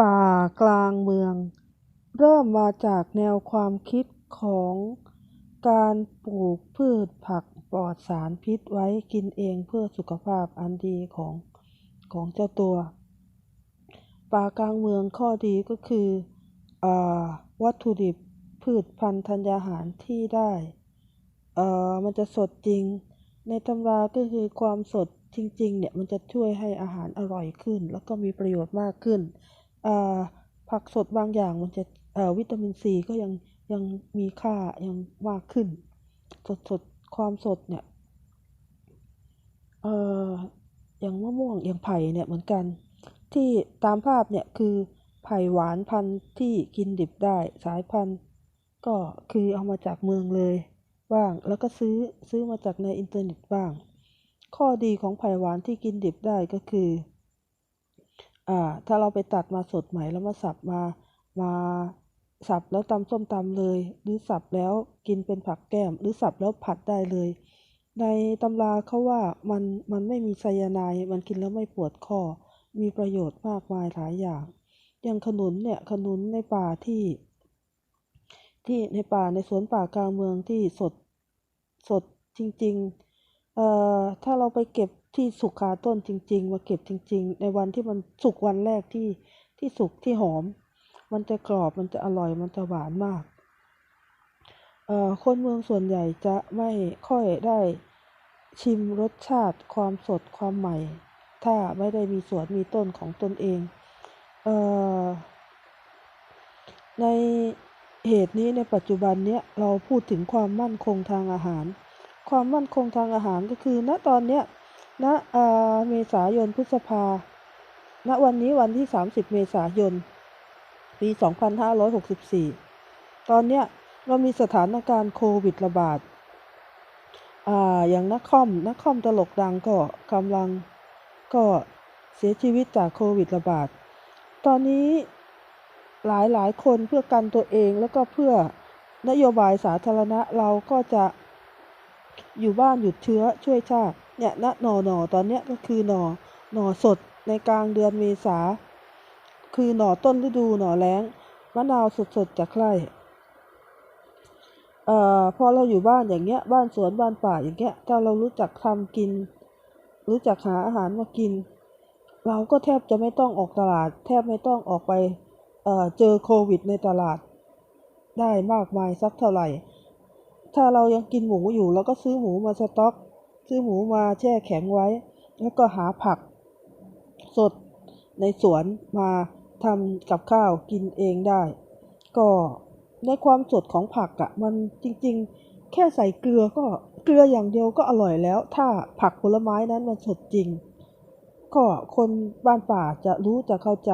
ป่ากลางเมือง เริ่มมาจากแนวความคิดของการปลูกพืชผักปลอดสารพิษไว้กินเองเพื่อสุขภาพอันดีของของเจ้าตัว ป่ากลางเมืองข้อดีก็คืออวัตถุดิบพืชพันธุ์ธัญญาหารที่ได้เอ่อมันจะสดจริง ในตำราก็คือความสดจริงๆเนี่ยมันจะช่วยให้อาหารอร่อยขึ้น แล้วก็มีประโยชน์มากขึ้น ผักสดบางอย่างมันจะวิตามินซีก็ยังยังมีค่ายังมากขึ้น สดสดความสดเนี่ยเอ่ออย่างมะม่วงอย่างไผ่เนี่ยเหมือนกัน ที่ตามภาพเนี่ยคือไผ่หวานพันธุ์ที่กินดิบได้สายพันธุ์ ก็คือเอามาจากเมืองเลยบ้างแล้วก็ซื้อซื้อมาจากในอินเทอร์เน็ตบ้าง ข้อดีของไผ่หวานที่กินดิบได้ก็คือ อ่าถ้าเราไปตัดมาสดใหม่แล้วมาสับมามาสับแล้วตำส้มตำเลย หรือสับแล้วกินเป็นผักแก้ม หรือสับแล้วผัดได้เลย ในตำราเขาว่ามันมันไม่มีไซยาไนด์มันกินแล้วไม่ปวดคอมีประโยชน์มากมายหลายอย่าง อย่างขนุนเนี่ยขนุนในป่าที่ ที่ในป่าในสวนป่ากลางเมืองที่สดสดจริง ๆ เอ่อถ้าเราไปเก็บที่สุกคาต้นจริง ๆ มาเก็บจริง ๆ ในวันที่มันสุกวันแรกที่ที่สุกที่หอม มันจะกรอบมันจะอร่อยมันจะหวานมากเอ่อคนเมืองส่วนใหญ่จะไม่ค่อยได้ชิมรสชาติความสดความใหม่ ถ้าไม่ได้มีสวนมีต้นของตนเองเอ่อในเหตุนี้ในปัจจุบันเนี้ยเราพูดถึงความมั่นคงทางอาหาร ความมั่นคงทางอาหารก็คือ ณตอนเนี้ยณเมษายนพฤษภา ณวันนี้วันที่ 30 เมษายน ปี 2564 ตอนเนี้ยเรามีสถานการณ์โควิดระบาดอ่าอย่างนักคอมนักคอมตลกดังก็กำลังก็เสียชีวิตจากโควิดระบาด ตอนนี้หลายหลายคนเพื่อกันตัวเองแล้วก็เพื่อนโยบายสาธารณะเราก็จะ อยู่บ้านหยุดเชื้อช่วยชาติเนี่ยณหนอหนอตอนเนี้ยก็คือหนอหนอสดในกลางเดือนเมษา คือหนอต้นฤดูหนอแล้งมะนาวสดๆจากไร่เอ่อพอเราอยู่บ้านอย่างเงี้ยบ้านสวนบ้านป่าอย่างเงี้ยถ้าเรารู้จักทำกิน รู้จักหาอาหารมากิน เราก็แทบจะไม่ต้องออกตลาด แทบไม่ต้องออกไปเอ่อเจอโควิดในตลาด ได้มากมายสักเท่าไหร่ ถ้าเรายังกินหมูอยู่เราก็ซื้อหมูมาสต๊อก ซื้อหมูมาแช่แข็งไว้ แล้วก็หาผักสดในสวนมาทำกับข้าวกินเองได้ ก็ในความสดของผักอะ่ะมันจริงๆ แค่ใส่เกลือก็เกลืออย่างเดียวก็อร่อยแล้ว ถ้าผักผลไม้นั้นมันสดจริง ก็คนบ้านป่าจะรู้จะเข้าใจ